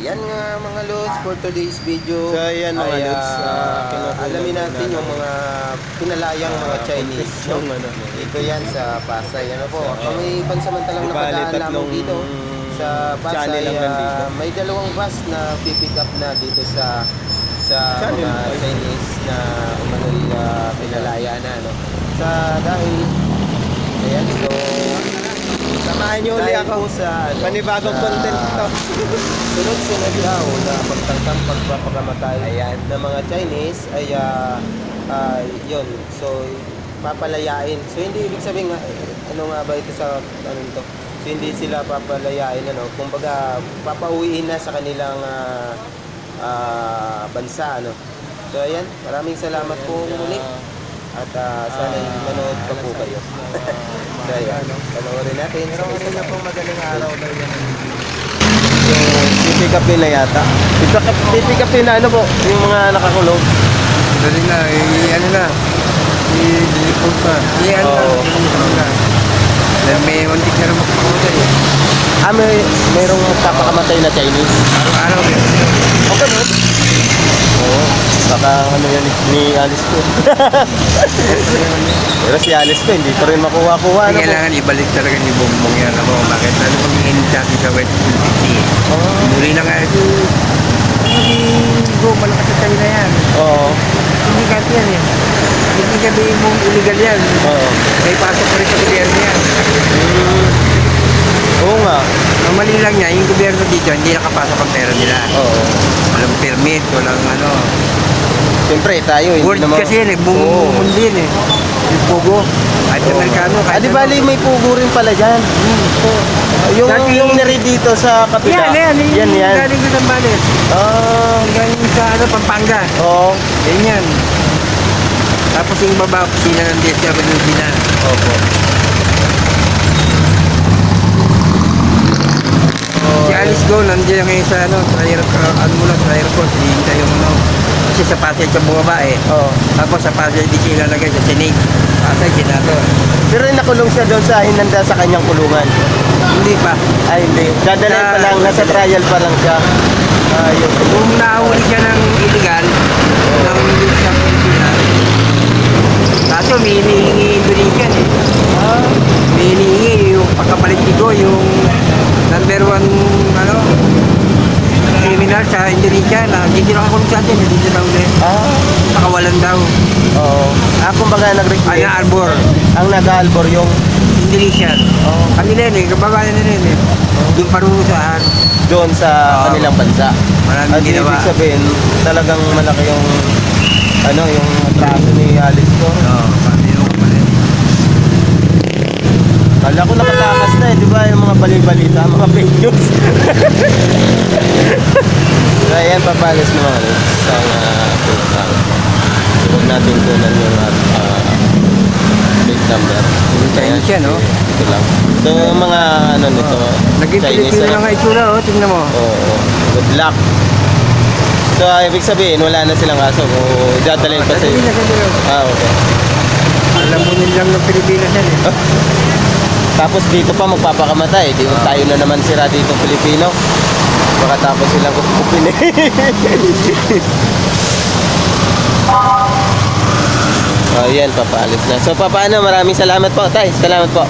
yan nga mga lods for today's video. So, ayan, mga ay, lods, kinukuha alamin na natin yung mga pinalayang mga Ah, Chinese. yung no? ano. Ito yan sa Pasay. Ano po? Oo. Kami pansamantalang Di bali, napadaan lamang dito sa Pasay. lang ah, may dalawang bus na pipick up na dito sa sa Channel mga? Chinese na umano'y ah, pinalaya na. No? Sa dahil Ayan, so Samahan niyo ulit ako. sa ano, Panibagong sa- content ito. Sunod-sunod daw na pagtangkang pagpapakamatay Ayan. ng mga Chinese ay ah, ah, yun. So, papalayain. So, hindi ibig sabihin nga, ano nga ba ito sa ano ito? So, hindi sila papalayain, ano? Kumbaga, papauwiin na sa kanilang ah, ah, bansa, ano? So, ayan. Maraming salamat po muli. At ah, sana manood pa po kayo. so, ayan. Panoorin natin. Pero Sabay-sabay. kanina pong madaling araw daw yan. Yung pick up nila yata. Pick up na ano po, yung mga nakakulong. Dali na, i- ano na, i-deliver pa. I-ano na, na. Dahil may muntik na rin magpakamatay eh. Ah, may mayroong papakamatay na Chinese. Araw-araw eh. Okay, no? Oo. Baka ano yan ni- ni Alice ko. Pero si Alice ko, hindi ko rin makuha-kuha. Ano po? Kailangan ibalik talaga ni Bongbong yan ako. Bakit? Lalo pag in-chat sa West City. Oo. Muli na nga ito. Hindi go, malakas sa China yan. Oo. Hindi kasi yan eh. Hindi sabihin mong illegal yan. Oo. May pasok pa rin sa gobyerno yan. Mm. Oo nga. Ang mali lang niya, yung gobyerno dito, hindi nakapasok ang pera nila. Oo. Walang permit, walang ano. Siyempre, tayo, hindi World naman... kasi yan eh, buong Oo. mundo yun eh. Yung Pogo, kahit Oo. Amerikano, Ah, kahit di bali may pugo rin pala dyan. Yung, Dati- yung nari dito sa kapila. Yan, yan, Yan, yan. Galing ko ng balit. Ah, Galing sa ano, Pampanga. oo. Yan yan. Tapos yung baba, opisina ng DSWD na. Opo. Alice Go, nandiyan ngayon sa ano, sa airport, ano lang, sa airport, hinihintay yung ano. Kasi sa Pasay siya bumaba eh. Oo. Tapos sa Pasay di siya ilalagay sa Senate. Pasay, Senador. Pero nakulong siya doon sa inanda sa kanyang kulungan. Hindi pa. Ay, hindi. Dadalhin pa lang, nasa trial pa lang siya. Ah, yun. Kung nahuli siya ng illegal, ng illegal sa Pilipinas, kaso may hinihingi Indonesia eh. Ah, May hinihingi yung pagkapalit ko, yung number one, ano, criminal sa Indonesia na hindi nakakulong sa atin, hindi daw ulit. ah, Nakawalan daw. oo. Ah, kumbaga Ay, nag-request. na Arbor, Ang nag-albor yung... Indonesian. Oo. Kami rin eh, kababayan na rin eh. Doon parurusahan. doon sa Oo. kanilang bansa. Maraming At ginawa. ibig sabihin, talagang malaki yung ano, yung atraso ni Alice ko. Oo, kami yung kapalit. Kala ko nakatakas ba? Yung mga balibalita, mga fake news. so, ayan, papalis na mga lods. Ang uh, pulsang. Huwag natin kunan yung uh, plate number. Chinese yan, no? Ito lang. Ito yung mga ano nito. Naging Chinese Pilipino ano. na nga itsura, oh, tingnan mo. Oo. Good luck. So, ah, ibig sabihin, wala na silang kaso. Kung idadalhin pa sa na sa'yo. Ah, okay. Alam mo lang ng Pilipinas yan eh. Tapos dito pa magpapakamatay. Di tayo na naman sira dito Pilipino. Baka tapos silang kukupin eh. oh, yan, papaalis na. So, papaano, maraming salamat po, tay. Salamat po.